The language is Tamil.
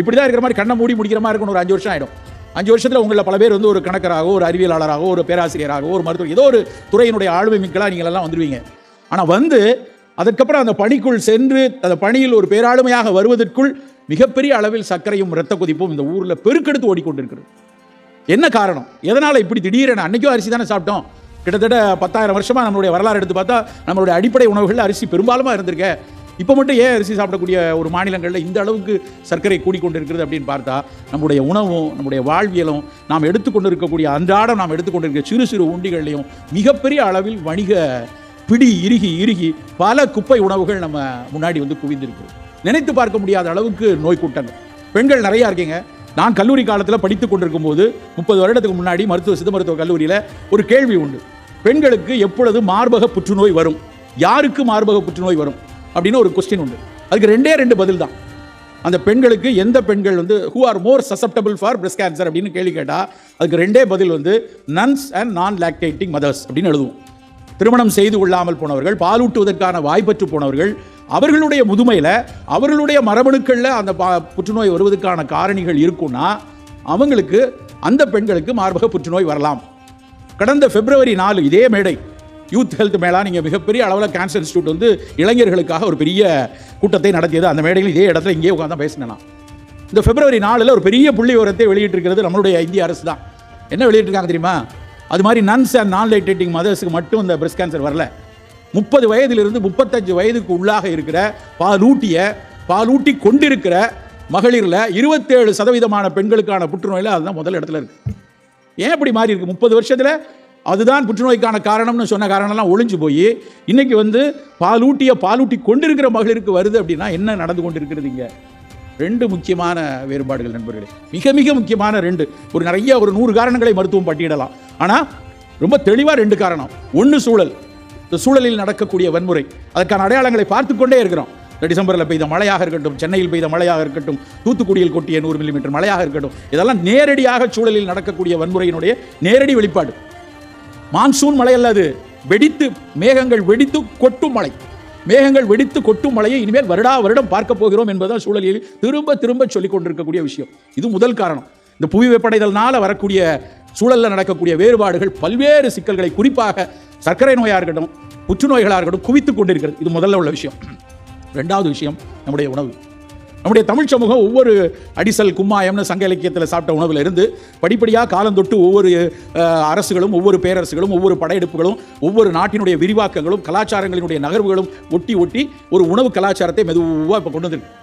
இப்படி தான் இருக்கிற மாதிரி கண்ணை மூடி முடிக்கிற மாதிரி இருக்கணும் ஒரு அஞ்சு வருஷம் ஆகிடும் அஞ்சு வருஷத்தில் உங்களில் பல பேர் வந்து ஒரு கணக்கராகவோ ஒரு அறிவியலாளராகவோ ஒரு பேராசிரியராகவோ ஒரு மருத்துவர் ஏதோ ஒரு துறையினுடைய ஆளுமை மிக்கலாக நீங்கள் எல்லாம் வந்துடுவீங்க ஆனால் வந்து அதுக்கப்புறம் அந்த பணிக்குள் சென்று அந்த பணியில் ஒரு பேராளுமையாக வருவதற்குள் மிகப்பெரிய அளவில் சர்க்கரையும் இரத்த கொதிப்பும் இந்த ஊரில் பெருக்கெடுத்து ஓடிக்கொண்டிருக்கிறது. என்ன காரணம்? எதனால் இப்படி திடீரென அன்னைக்கும் அரிசி தானே சாப்பிட்டோம். கிட்டத்தட்ட பத்தாயிரம் வருஷமாக நம்மளுடைய வரலாறு எடுத்து பார்த்தா நம்மளுடைய அடிப்படை உணவுகள் அரிசி பெரும்பாலுமா இருந்திருக்க. இப்போ மட்டும் ஏன் அரிசி சாப்பிடக்கூடிய ஒரு மாநிலங்களில் இந்த அளவுக்கு சர்க்கரை கூடிக்கொண்டிருக்கிறது அப்படின்னு பார்த்தா நம்முடைய உணவும் நம்முடைய வாழ்வியலும் நாம் எடுத்துக்கொண்டு இருக்கக்கூடிய அன்றாடம் நாம் எடுத்துக்கொண்டிருக்கிற சிறு சிறு உண்டிகள்லையும் மிகப்பெரிய அளவில் வணிக பிடி இறுகி இறுகி பல குப்பை உணவுகள் நம்ம முன்னாடி வந்து குவிந்திருக்கு. நினைத்து பார்க்க முடியாத அளவுக்கு நோய் கூட்டங்கள் பெண்கள் நிறையா இருக்கீங்க. நான் கல்லூரி காலத்தில் படித்து கொண்டிருக்கும் போது முப்பது வருடத்துக்கு முன்னாடி மருத்துவ சித்த மருத்துவ கல்லூரியில் ஒரு கேள்வி உண்டு. பெண்களுக்கு எப்பொழுது மார்பக புற்றுநோய் வரும்? யாருக்கு மார்பக புற்றுநோய் வரும்? அப்படின்னு ஒரு கொஸ்டின் உண்டு. அதுக்கு ரெண்டே ரெண்டு பதில் தான். அந்த பெண்களுக்கு எந்த பெண்கள் வந்து who are more susceptible for breast cancer அப்படின்னு கேள்வி கேட்டால் அதுக்கு ரெண்டே பதில் வந்து nuns and non lactating mothers அப்படின்னு எழுதுவோம். திருமணம் செய்து கொள்ளாமல் போனவர்கள் பாலூட்டுவதற்கான வாய்ப்பற்று போனவர்கள் அவர்களுடைய முதுமையில் அவர்களுடைய மரபணுக்களில் அந்த பா புற்றுநோய் வருவதற்கான காரணிகள் இருக்குன்னா அவங்களுக்கு அந்த பெண்களுக்கு மார்பக புற்றுநோய் வரலாம். கடந்த பிப்ரவரி நாலு இதே மேடை யூத் ஹெல்த் மேலாக நீங்கள் மிகப்பெரிய அளவில் கேன்சர் இன்ஸ்டியூட் வந்து இளைஞர்களுக்காக ஒரு பெரிய கூட்டத்தை நடத்தியது. அந்த மேடையில் இதே இடத்துல இங்கேயே உட்காந்து தான் பேசினேன். நான். இந்த பிப்ரவரி நாலில் ஒரு பெரிய புள்ளி விவரத்தை வெளியிட்டிருக்கிறது நம்மளுடைய இந்திய அரசு தான். என்ன வெளியிட்டிருக்காங்க தெரியுமா? அது மாதிரி நன்ஸ் அண்ட் நான் லைட்டேட்டிங் மதர்ஸுக்கு மட்டும் இந்த பிரஸ்ட் கேன்சர் வரல. முப்பது வயதிலிருந்து முப்பத்தஞ்சு வயதுக்கு உள்ளாக இருக்கிற பாலூட்டிய பாலூட்டி கொண்டிருக்கிற மகளிரில் இருபத்தேழு சதவீதமான பெண்களுக்கான புற்றுநோயில் அதுதான் முதல் இடத்துல இருக்குது ஏன் இப்படி மாறி இருக்குது முப்பது வருஷத்தில் அதுதான் புற்றுநோய்க்கான காரணம்னு சொன்ன காரணம்லாம் ஒளிஞ்சு போய் இன்றைக்கி வந்து பாலூட்டிய பாலூட்டி கொண்டிருக்கிற மகளிருக்கு வருது அப்படின்னா என்ன நடந்து கொண்டிருக்கிறது இங்கே? ரெண்டு முக்கியமான வேறுபாடுகள் நண்பர்களே. மிக மிக முக்கியமான ரெண்டு. ஒரு நிறைய ஒரு நூறு காரணங்களை மருத்துவம் பட்டியிடலாம். ஆனால் ரொம்ப தெளிவாக ரெண்டு காரணம். ஒன்று சூழல். இந்த சூழலில் நடக்கக்கூடிய வன்முறை. அதற்கான அடையாளங்களை பார்த்து கொண்டே இருக்கிறோம். இந்த டிசம்பரில் பெய்த மழையாக இருக்கட்டும் சென்னையில் பெய்த மழையாக இருக்கட்டும் தூத்துக்குடியில் கொட்டிய நூறு மில்லிமீட்டர் மழையாக இருக்கட்டும் இதெல்லாம் நேரடியாக சூழலில் நடக்கக்கூடிய வன்முறையினுடைய நேரடி வெளிப்பாடு. மான்சூன் மழை அல்லது வெடித்து மேகங்கள் வெடித்து கொட்டும் மழை. மேகங்கள் வெடித்து கொட்டும் மழையை இனிமேல் வருடா வருடம் பார்க்க போகிறோம் என்பதுதான் சூழலில் திரும்ப திரும்ப சொல்லிக் கொண்டிருக்கக்கூடிய விஷயம். இது முதல் காரணம். இந்த புவி வெப்படைதல்னால வரக்கூடிய சூழலில் நடக்கக்கூடிய வேறுபாடுகள் பல்வேறு சிக்கல்களை குறிப்பாக சர்க்கரை நோயாக இருக்கட்டும் புற்றுநோய்களாக இருக்கட்டும் குவித்து கொண்டிருக்கிறது. இது முதல்ல உள்ள விஷயம். ரெண்டாவது விஷயம் நம்முடைய உணவு. நம்முடைய தமிழ் சமூகம் ஒவ்வொரு அடிசல் கும்மாயம்னு சங்க இலக்கியத்தில் சாப்பிட்ட உணவுல இருந்து படிப்படியாக காலந்தொட்டு ஒவ்வொரு அரசுகளும் ஒவ்வொரு பேரரசுகளும் ஒவ்வொரு படையெடுப்புகளும் ஒவ்வொரு நாட்டினுடைய விரிவாக்கங்களும் கலாச்சாரங்களினுடைய நகர்வுகளும் ஒட்டி ஒட்டி ஒரு உணவு கலாச்சாரத்தை மெதுவாக இப்போ கொண்டு வந்துருக்கு.